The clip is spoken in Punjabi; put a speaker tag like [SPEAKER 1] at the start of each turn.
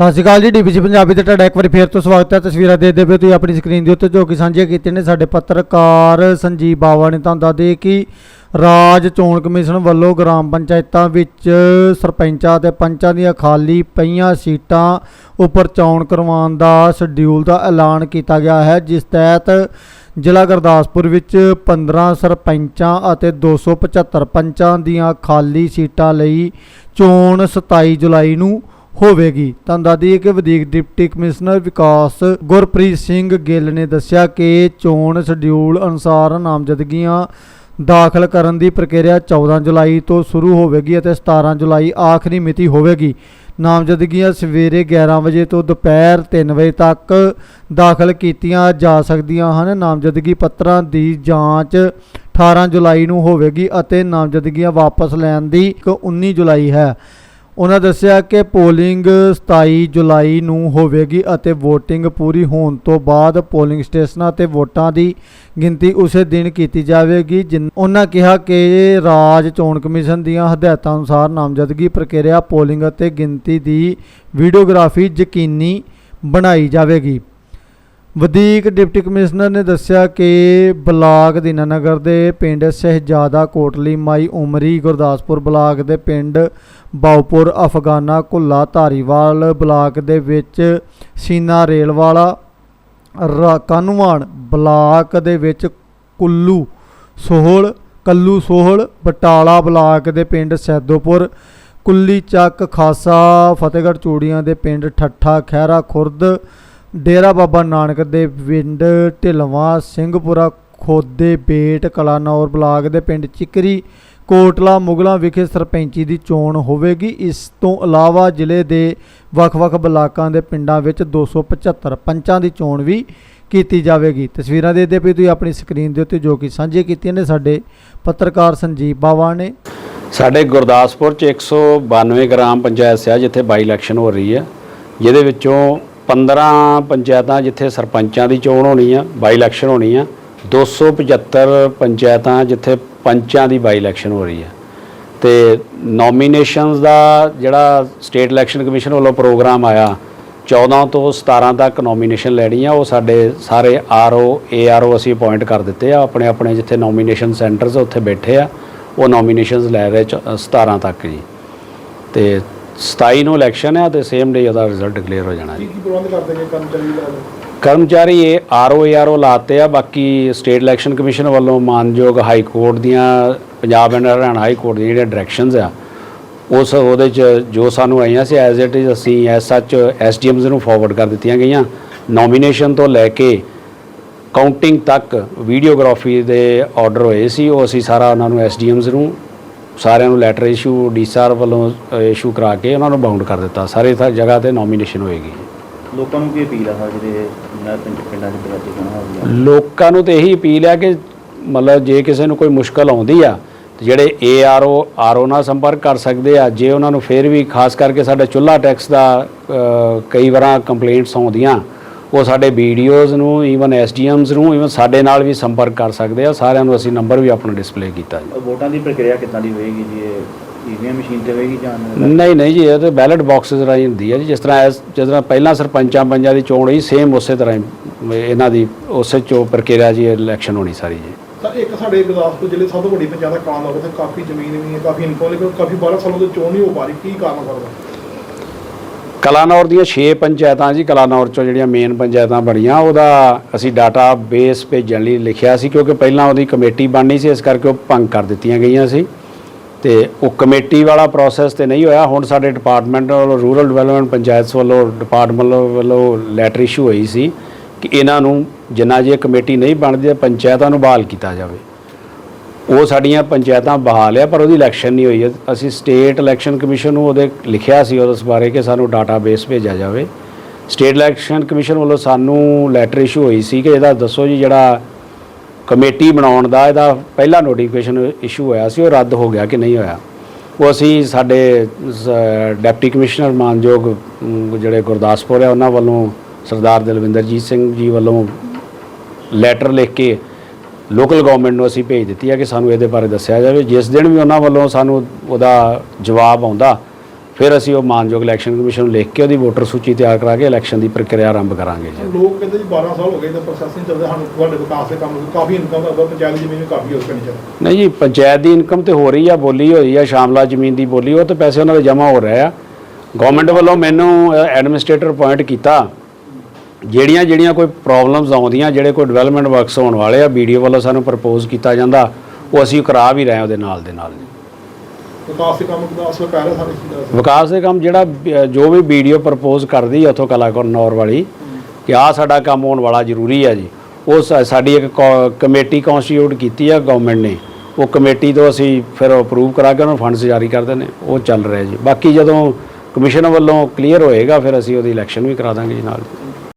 [SPEAKER 1] ਸਤਿ ਸ਼੍ਰੀ ਅਕਾਲ ਜੀ ਡੀਬੀਸੀ ਪੰਜਾਬੀ ਤੇ ਤੁਹਾਡਾ ਇੱਕ ਵਾਰੀ ਫੇਰ ਤੋਂ ਸਵਾਗਤ ਹੈ। ਤਸਵੀਰਾਂ ਦੇਖਦੇ ਪਏ ਤੁਸੀਂ ਆਪਣੀ ਸਕਰੀਨ ਦੇ ਉੱਤੇ, ਜੋ ਕਿ ਸਾਂਝੇ ਕੀਤੇ ਨੇ ਸਾਡੇ ਪੱਤਰਕਾਰ ਸੰਜੀਵ ਬਾਵਾ ਨੇ ਤੁਹਾਨੂੰ ਦੱਸ ਦੱਸਦੇ ਕਿ ਰਾਜ ਚੋਣ ਕਮਿਸ਼ਨ ਵੱਲੋਂ ਗ੍ਰਾਮ ਪੰਚਾਇਤਾਂ ਵਿੱਚ ਸਰਪੰਚਾਂ ਤੇ ਪੰਚਾਂ ਦੀਆਂ ਖਾਲੀ ਪਈਆਂ ਸੀਟਾਂ ਉੱਪਰ ਚੋਣ ਕਰਵਾਉਣ ਦਾ ਸ਼ਡਿਊਲ ਦਾ ਐਲਾਨ ਕੀਤਾ ਗਿਆ ਹੈ, ਜਿਸ ਤਹਿਤ ਜ਼ਿਲ੍ਹਾ ਗੁਰਦਾਸਪੁਰ ਵਿੱਚ 15 ਸਰਪੰਚਾਂ ਅਤੇ 275 ਪੰਚਾਂ ਦੀਆਂ ਖਾਲੀ ਸੀਟਾਂ ਲਈ ਚੋਣ 27 ਜੁਲਾਈ ਨੂੰ ਹੋਵੇਗੀ। ਤੁਹਾਨੂੰ ਦੱਸਦੀ ਦਈਏ ਕਿ ਵਧੀਕ ਡਿਪਟੀ ਕਮਿਸ਼ਨਰ ਵਿਕਾਸ ਗੁਰਪ੍ਰੀਤ ਸਿੰਘ ਗਿੱਲ ਨੇ ਦੱਸਿਆ ਕਿ ਚੋਣ ਸ਼ਡਿਊਲ ਅਨੁਸਾਰ ਨਾਮਜ਼ਦਗੀਆਂ ਦਾਖਲ ਕਰਨ ਦੀ ਪ੍ਰਕਿਰਿਆ 14 ਜੁਲਾਈ ਤੋਂ ਸ਼ੁਰੂ ਹੋਵੇਗੀ ਅਤੇ 17 ਜੁਲਾਈ ਆਖਰੀ ਮਿਤੀ ਹੋਵੇਗੀ। ਨਾਮਜ਼ਦਗੀਆਂ ਸਵੇਰੇ 11 ਵਜੇ ਤੋਂ ਦੁਪਹਿਰ 3 ਵਜੇ ਤੱਕ ਦਾਖਲ ਕੀਤੀਆਂ ਜਾ ਸਕਦੀਆਂ ਹਨ। ਨਾਮਜ਼ਦਗੀ ਪੱਤਰਾਂ ਦੀ ਜਾਂਚ 18 ਜੁਲਾਈ ਨੂੰ ਹੋਵੇਗੀ ਅਤੇ ਨਾਮਜ਼ਦਗੀਆਂ ਵਾਪਸ ਲੈਣ ਦੀ ਇੱਕ 19 ਜੁਲਾਈ ਹੈ। ਉਹਨਾਂ ਦੱਸਿਆ ਕਿ ਪੋਲਿੰਗ 27 ਜੁਲਾਈ ਨੂੰ ਹੋਵੇਗੀ ਅਤੇ VOTING ਪੂਰੀ ਹੋਣ ਤੋਂ ਬਾਅਦ ਪੋਲਿੰਗ ਸਟੇਸ਼ਨਾਂ ਤੇ ਵੋਟਾਂ ਦੀ ਗਿਣਤੀ ਉਸੇ ਦਿਨ ਕੀਤੀ ਜਾਵੇਗੀ, ਜਿਨ- ਉਹਨਾਂ ਕਿਹਾ ਕਿ ਰਾਜ ਚੋਣ ਕਮਿਸ਼ਨ ਦੀਆਂ ਹਦਾਇਤਾਂ ਅਨੁਸਾਰ ਨਾਮਜ਼ਦਗੀ ਪ੍ਰਕਿਰਿਆ ਪੋਲਿੰਗ ਅਤੇ ਗਿਣਤੀ ਦੀ ਵੀਡੀਓਗ੍ਰਾਫੀ ਯਕੀਨੀ ਬਣਾਈ ਜਾਵੇਗੀ। ਵਧੀਕ ਡਿਪਟੀ ਕਮਿਸ਼ਨਰ ਨੇ ਦੱਸਿਆ ਕਿ ਬਲਾਕ ਦੀਨਾਨਗਰ ਦੇ ਪਿੰਡ ਸ਼ਹਿਜ਼ਾਦਾ ਕੋਟਲੀ ਮਾਈ ਉਮਰੀ ਗੁਰਦਾਸਪੁਰ ਬਲਾਕ ਦੇ ਪਿੰਡ ਬਾਉਪੁਰ ਅਫਗਾਨਾ ਕੁੱਲਾ ਧਾਰੀਵਾਲ ਬਲਾਕ ਦੇ ਵਿੱਚ ਸੀਨਾ ਰੇਲਵਾਲਾ ਰਾ- ਕਾਨੂੰਵਾਨ ਬਲਾਕ ਦੇ ਵਿੱਚ ਕੁੱਲੂ ਸੋਹਲ, ਕੱਲੂ ਸੋਹਲ, ਬਟਾਲਾ ਬਲਾਕ ਦੇ ਪਿੰਡ ਸੈਦੋਪੁਰ, ਕੁੱਲੀ ਚੱਕ ਖਾਸਾ, ਫਤਿਹਗੜ੍ਹ ਚੂੜੀਆਂ ਦੇ ਪਿੰਡ ਠੱਠਾ ਖਹਿਰਾ ਖੁਰਦ ਡੇਰਾ ਬਾਬਾ ਨਾਨਕ ਦੇ ਪਿੰਡ ਢਿਲਵਾਂ, ਸਿੰਘਪੁਰਾ, ਖੋਦੇ, ਬੇਟ, ਕਲਾਨੌਰ ਬਲਾਕ ਦੇ ਪਿੰਡ ਚਿਕਰੀ, ਕੋਟਲਾ, ਮੁਗਲਾਂ ਵਿਖੇ ਸਰਪੰਚੀ ਦੀ ਚੋਣ ਹੋਵੇਗੀ। ਇਸ ਤੋਂ ਇਲਾਵਾ ਜ਼ਿਲ੍ਹੇ ਦੇ ਵੱਖ-ਵੱਖ ਬਲਾਕਾਂ ਦੇ ਪਿੰਡਾਂ ਵਿੱਚ 275 ਪੰਚਾਂ ਦੀ ਚੋਣ ਵੀ ਕੀਤੀ ਜਾਵੇਗੀ। ਤਸਵੀਰਾਂ ਦੇਖਦੇ ਪਏ ਤੁਸੀਂ ਆਪਣੀ ਸਕਰੀਨ ਦੇ ਉੱਤੇ ਜੋ ਕਿ ਸਾਂਝੇ ਕੀਤੀਆਂ ਨੇ, ਸਾਡੇ ਪੱਤਰਕਾਰ ਸੰਜੀਵ ਬਾਵਾ ਨੇ।
[SPEAKER 2] ਸਾਡੇ ਗੁਰਦਾਸਪੁਰ ਚ 192 ਗ੍ਰਾਮ ਪੰਚਾਇਤ ਸਿਆ ਜਿੱਥੇ ਬਾਈ ਇਲੈਕਸ਼ਨ ਹੋ ਰਹੀ ਹੈ, ਜਿਹਦੇ ਵਿੱਚੋਂ 15 ਪੰਚਾਇਤਾਂ ਜਿੱਥੇ ਸਰਪੰਚਾਂ ਦੀ ਚੋਣ ਹੋਣੀ ਆ ਬਾਈ ਇਲੈਕਸ਼ਨ ਹੋਣੀ ਆ 275 ਪੰਚਾਇਤਾਂ ਜਿੱਥੇ ਪੰਚਾਂ ਦੀ ਬਾਈ ਇਲੈਕਸ਼ਨ ਹੋ ਰਹੀ ਆ। ਤੇ ਨੋਮੀਨੇਸ਼ਨਸ ਦਾ ਜਿਹੜਾ ਸਟੇਟ ਇਲੈਕਸ਼ਨ ਕਮਿਸ਼ਨ ਵੱਲੋਂ ਪ੍ਰੋਗਰਾਮ ਆਇਆ 14 ਤੋਂ 17 ਤੱਕ ਨੋਮੀਨੇਸ਼ਨ ਲੈਣੀ ਆ ਉਹ ਸਾਡੇ ਸਾਰੇ ਆਰਓ ਏਆਰਓ ਅਸੀਂ ਅਪਾਇੰਟ ਕਰ ਦਿੱਤੇ ਆ, ਆਪਣੇ ਆਪਣੇ ਜਿੱਥੇ ਨੋਮੀਨੇਸ਼ਨ ਸੈਂਟਰਸ ਉੱਥੇ ਬੈਠੇ ਆ, ਉਹ ਨੋਮੀਨੇਸ਼ਨਸ ਲੈ ਰਹੇ ਚ- 17 ਤੱਕ ਜੀ। ਤੇ 27 ਨੂੰ ਇਲੈਕਸ਼ਨ ਆ ਤੇ ਸੇਮ ਡੇ ਉਹਦਾ ਰਿਜ਼ਲਟ ਡਿਕਲੇਅਰ ਹੋ ਜਾਣਾ ਜੀ।
[SPEAKER 3] ਕੀ ਕੀ ਪ੍ਰਬੰਧ ਕਰਦੇ ਨੇ ਕਰਮਚਾਰੀ ਦਾ
[SPEAKER 2] ਕਰਮਚਾਰੀ ਇਹ ਆਰਓ ਏਆਰਓ ਲਾਤੇ ਆ, ਬਾਕੀ ਸਟੇਟ ਇਲੈਕਸ਼ਨ ਕਮਿਸ਼ਨ ਵੱਲੋਂ ਮਾਨਯੋਗ ਹਾਈ ਕੋਰਟ ਦੀਆਂ, Punjab and Haryana high court ਦੀਆਂ ਜਿਹੜੀਆਂ ਡਾਇਰੈਕਸ਼ਨਸ ਆ, ਉਸ ਉਹਦੇ ਚ ਜੋ ਸਾਨੂੰ ਆਈਆਂ ਸੀ ਐਜ਼ ਇਟ ਇਜ਼ ਅਸੀਂ ਐਸ ਸੱਚ ਐਸਡੀਐਮਸ ਨੂੰ ਫਾਰਵਰਡ ਕਰ ਦਿੱਤੀਆਂ ਗਈਆਂ। ਨੋਮੀਨੇਸ਼ਨ ਤੋਂ ਲੈ ਕੇ ਕਾਊਂਟਿੰਗ ਤੱਕ ਵੀਡੀਓਗ੍ਰਾਫੀ ਦੇ ਆਰਡਰ ਹੋਏ ਸੀ, ਉਹ ਅਸੀਂ ਸਾਰਾ ਉਹਨਾਂ ਨੂੰ ਐਸਡੀਐਮਸ ਨੂੰ ਸਾਰਿਆਂ ਨੂੰ ਲੈਟਰ ਇਸ਼ੂ ਡੀਸਆਰ ਵੱਲੋਂ ਇਸ਼ੂ ਕਰਾ ਕੇ ਉਹਨਾਂ ਨੂੰ ਬਾਉਂਡ ਕਰ ਦਿੱਤਾ। ਸਾਰੇ ਥਾਂ ਜਗ੍ਹਾ ਤੇ ਨੋਮੀਨੇਸ਼ਨ ਹੋਏਗੀ।
[SPEAKER 4] ਲੋਕਾਂ ਨੂੰ ਕੀ ਅਪੀਲ ਆ ਜਿਹੜੇ ਪਿੰਡ ਪਿੰਡਾਂ 'ਚ ਦਰਵਾਜ਼ੇ ਕੋਣ ਹੋ ਗਿਆ
[SPEAKER 2] ਲੋਕਾਂ ਨੂੰ ਤੇ ਇਹੀ ਅਪੀਲ ਹੈ ਕਿ ਮਤਲਬ ਜੇ ਕਿਸੇ ਨੂੰ ਕੋਈ ਮੁਸ਼ਕਲ ਆਉਂਦੀ ਆ ਜਿਹੜੇ ਏਆਰਓ ਆਰਓ ਨਾਲ ਸੰਪਰਕ ਕਰ ਸਕਦੇ ਆ ਜੇ ਉਹਨਾਂ ਨੂੰ ਫਿਰ ਵੀ ਖਾਸ ਕਰਕੇ ਸਾਡਾ ਚੁੱਲ੍ਹਾ ਟੈਕਸ ਦਾ ਕਈ ਵਾਰਾਂ ਕੰਪਲੇਂਟਸ ਆਉਂਦੀਆਂ ਉਹ ਸਾਡੇ ਵੀਡੀਓਜ਼ ਨੂੰ ਈਵਨ ਐਸਡੀਐਮਸ ਨੂੰ ਈਵਨ ਸਾਡੇ ਨਾਲ ਵੀ ਸੰਪਰਕ ਕਰ ਸਕਦੇ ਆ। ਸਾਰਿਆਂ ਨੂੰ ਅਸੀਂ ਨੰਬਰ ਵੀ ਆਪਣਾ ਡਿਸਪਲੇ ਕੀਤਾ ਜੀ।
[SPEAKER 4] ਵੋਟਾਂ ਦੀ ਪ੍ਰਕਿਰਿਆ ਕਿੱਦਾਂ ਦੀ ਹੋਏਗੀ ਜੀ? ਇਹ ਈਵੀਐਮ ਮਸ਼ੀਨ ਤੇ ਹੋਏਗੀ ਜਾਂ
[SPEAKER 2] ਨਹੀਂ ਨਹੀਂ ਜੀ ਇਹ ਤੇ ਬੈਲਟ ਬਾਕਸਸ ਰਾਹੀਂ ਹੁੰਦੀ ਹੈ ਜੀ। ਜਿਸ ਤਰ੍ਹਾਂ ਜਿਸ ਤਰ੍ਹਾਂ ਪਹਿਲਾਂ ਸਰਪੰਚਾਂ ਪੰਚਾਂ ਦੀ ਚੋਣ ਹੋਈ ਸੇਮ ਉਸੇ ਤਰ੍ਹਾਂ ਇਹਨਾਂ ਦੀ ਉਸੇ ਚੋ ਪ੍ਰਕਿਰਿਆ ਜੀ ਇਲੈਕਸ਼ਨ ਹੋਣੀ ਸਾਰੀ ਜੀ।
[SPEAKER 3] ਤਾਂ ਇੱਕ ਸਾਡੇ ਗੁਰਦਾਸਪੁਰ ਜ਼ਿਲ੍ਹੇ ਸਭ ਤੋਂ ਵੱਡੀ ਪੰਚਾਇਤ ਦਾ ਉੱਥੇ ਕਾਫੀ ਜ਼ਮੀਨ ਵੀ ਹੈ ਕਾਫੀ ਇਨਕਮ ਲੇਕਿਨ ਕਾਫੀ 12 ਸਾਲਾਂ ਤੋਂ ਚੋਣ ਨਹੀਂ ਹੋ ਪਾ ਰਹੀ। ਕੀ ਕਾਰਨ ਕਰਦਾ
[SPEAKER 2] ਕਲਾਨੌਰ ਦੀਆਂ 6 ਪੰਚਾਇਤਾਂ ਜੀ, ਕਲਾਨੌਰ ਚੋਂ ਜਿਹੜੀਆਂ ਮੇਨ ਪੰਚਾਇਤਾਂ ਬਣੀਆਂ, ਉਹਦਾ ਅਸੀਂ ਡਾਟਾ ਬੇਸ ਭੇਜਣ ਲਈ ਲਿਖਿਆ ਸੀ ਕਿਉਂਕਿ ਪਹਿਲਾਂ ਉਹਦੀ ਕਮੇਟੀ ਬਣਨੀ ਸੀ, ਇਸ ਕਰਕੇ ਉਹ ਭੰਗ ਕਰ ਦਿੱਤੀਆਂ ਗਈਆਂ ਸੀ। ਤੇ ਉਹ ਕਮੇਟੀ ਵਾਲਾ ਪ੍ਰੋਸੈਸ ਤੇ ਨਹੀਂ ਹੋਇਆ। ਹੁਣ ਸਾਡੇ ਡਿਪਾਰਟਮੈਂਟ ਵੱਲੋਂ ਰੂਰਲ ਡਿਵੈਲਪਮੈਂਟ ਪੰਚਾਇਤਸ ਵੱਲੋਂ ਡਿਪਾਰਟਮੈਂਟ ਵੱਲੋਂ ਲੈਟਰ ਇਸ਼ੂ ਹੋਈ ਸੀ ਕਿ ਇਹਨਾਂ ਨੂੰ ਜਿੰਨਾ ਜੇ ਕਮੇਟੀ ਨਹੀਂ ਬਣਦੀ, ਪੰਚਾਇਤਾਂ ਨੂੰ ਬਹਾਲ ਕੀਤਾ ਜਾਵੇ। ਉਹ ਸਾਡੀਆਂ ਪੰਚਾਇਤਾਂ ਬਹਾਲ ਆ, ਪਰ ਉਹਦੀ ਇਲੈਕਸ਼ਨ ਨਹੀਂ ਹੋਈ। ਅਸੀਂ ਸਟੇਟ ਇਲੈਕਸ਼ਨ ਕਮਿਸ਼ਨ ਨੂੰ ਉਹਦੇ ਲਿਖਿਆ ਸੀ ਉਸ ਬਾਰੇ ਕਿ ਸਾਨੂੰ ਡਾਟਾਬੇਸ ਭੇਜਿਆ ਜਾਵੇ। ਸਟੇਟ ਇਲੈਕਸ਼ਨ ਕਮਿਸ਼ਨ ਵੱਲੋਂ ਸਾਨੂੰ ਲੈਟਰ ਇਸ਼ੂ ਹੋਈ ਸੀ ਕਿ ਇਹਦਾ ਦੱਸੋ ਜੀ ਜਿਹੜਾ ਕਮੇਟੀ ਬਣਾਉਣ ਦਾ, ਇਹਦਾ ਪਹਿਲਾ ਨੋਟੀਫਿਕੇਸ਼ਨ ਇਸ਼ੂ ਹੋਇਆ ਸੀ, ਉਹ ਰੱਦ ਹੋ ਗਿਆ ਕਿ ਨਹੀਂ ਹੋਇਆ। ਉਹ ਅਸੀਂ ਸਾਡੇ ਸ- ਡਿਪਟੀ ਕਮਿਸ਼ਨਰ ਮਾਨਯੋਗ ਜਿਹੜੇ ਗੁਰਦਾਸਪੁਰ ਆ, ਉਹਨਾਂ ਵੱਲੋਂ ਸਰਦਾਰ ਦਲਵਿੰਦਰਜੀਤ ਸਿੰਘ ਜੀ ਵੱਲੋਂ ਲੈਟਰ ਲਿਖ ਕੇ ਲੋਕਲ ਗਵਰਨਮੈਂਟ ਨੂੰ ਅਸੀਂ ਭੇਜ ਦਿੱਤੀ ਹੈ ਕਿ ਸਾਨੂੰ ਇਹਦੇ ਬਾਰੇ ਦੱਸਿਆ ਜਾਵੇ। ਜਿਸ ਦਿਨ ਵੀ ਉਹਨਾਂ ਵੱਲੋਂ ਸਾਨੂੰ ਉਹਦਾ ਜਵਾਬ ਆਉਂਦਾ ਫਿਰ ਅਸੀਂ ਉਹ ਮਾਨਯੋਗ ਇਲੈਕਸ਼ਨ ਕਮਿਸ਼ਨ ਨੂੰ ਲਿਖ ਕੇ ਉਹਦੀ ਵੋਟਰ ਸੂਚੀ ਤਿਆਰ ਕਰਾ ਕੇ ਇਲੈਕਸ਼ਨ ਦੀ ਪ੍ਰਕਿਰਿਆ ਆਰੰਭ ਕਰਾਂਗੇ ਜੀ।
[SPEAKER 3] ਲੋਕ ਕਹਿੰਦੇ ਜੀ 12 ਸਾਲ ਹੋ ਗਏ ਤਾਂ ਪ੍ਰੋਸੈਸਿੰਗ ਚੱਲਦਾ ਸਾਨੂੰ ਤੁਹਾਡੇ ਵਿਕਾਸ ਦੇ ਕੰਮ ਕਾਫੀ ਇਨਕਮ ਦਾ ਪੰਚਾਇਤ ਜ਼ਮੀਨ ਵੀ ਕਾਫੀ ਹੋ ਪਿੰਡ ਚ।
[SPEAKER 2] ਨਹੀਂ ਜੀ ਪੰਚਾਇਤ ਦੀ ਇਨਕਮ ਤੇ ਹੋ ਰਹੀ ਆ ਬੋਲੀ ਹੋਈ ਆ ਸ਼ਾਮਲਾ ਜ਼ਮੀਨ ਦੀ ਬੋਲੀ ਉਹ ਤੇ ਪੈਸੇ ਉਹਨਾਂ ਦੇ ਜਮ੍ਹਾਂ ਹੋ ਰਹੇ ਆ। ਗਵਰਨਮੈਂਟ ਵੱਲੋਂ ਮੈਨੂੰ ਐਡਮਿਨਿਸਟ੍ਰੇਟਰ ਅਪਾਇੰਟ ਕੀਤਾ। ਜਿਹੜੀਆਂ ਜਿਹੜੀਆਂ ਕੋਈ ਪ੍ਰੋਬਲਮਸ ਆਉਂਦੀਆਂ ਜਿਹੜੇ ਕੋਈ ਡਿਵੈਲਪਮੈਂਟ ਵਰਕਸ ਹੋਣ ਵਾਲੇ ਆ ਵੀਡੀਓ ਵੱਲੋਂ ਸਾਨੂੰ ਪ੍ਰਪੋਜ਼ ਕੀਤਾ ਜਾਂਦਾ ਉਹ ਅਸੀਂ ਕਰਾ ਵੀ ਰਹੇ ਹਾਂ ਉਹਦੇ ਨਾਲ ਦੇ ਨਾਲ।
[SPEAKER 3] ਵਿਕਾਸ ਦੇ ਕੰਮ ਪੈ ਰਿਹਾ
[SPEAKER 2] ਵਿਕਾਸ ਦੇ ਕੰਮ ਜਿਹੜਾ ਜੋ ਵੀ ਵੀਡੀਓ ਪ੍ਰਪੋਜ਼ ਕਰਦੀ ਆ ਉਥੋਂ ਕਲਾਕਾਰ ਨੌਰ ਵਾਲੀ ਕਿ ਆਹ ਸਾਡਾ ਕੰਮ ਹੋਣ ਵਾਲਾ ਜ਼ਰੂਰੀ ਆ ਜੀ। ਉਹ ਸਾਡੀ ਇੱਕ ਕਮੇਟੀ ਕਨਸਟੀਟਿਊਟ ਕੀਤੀ ਆ ਗਵਰਨਮੈਂਟ ਨੇ। ਉਹ ਕਮੇਟੀ ਤੋਂ ਅਸੀਂ ਫਿਰ ਅਪਰੂਵ ਕਰਾ ਕੇ ਉਹਨਾਂ ਨੂੰ ਫੰਡਸ ਜਾਰੀ ਕਰਦੇ ਨੇ ਉਹ ਚੱਲ ਰਿਹਾ ਜੀ। ਬਾਕੀ ਜਦੋਂ ਕਮਿਸ਼ਨ ਵੱਲੋਂ ਕਲੀਅਰ ਹੋਏਗਾ ਫਿਰ ਅਸੀਂ ਉਹਦੀ ਇਲੈਕਸ਼ਨ ਵੀ ਕਰਾ ਦਾਂਗੇ ਜੀ ਨਾਲ।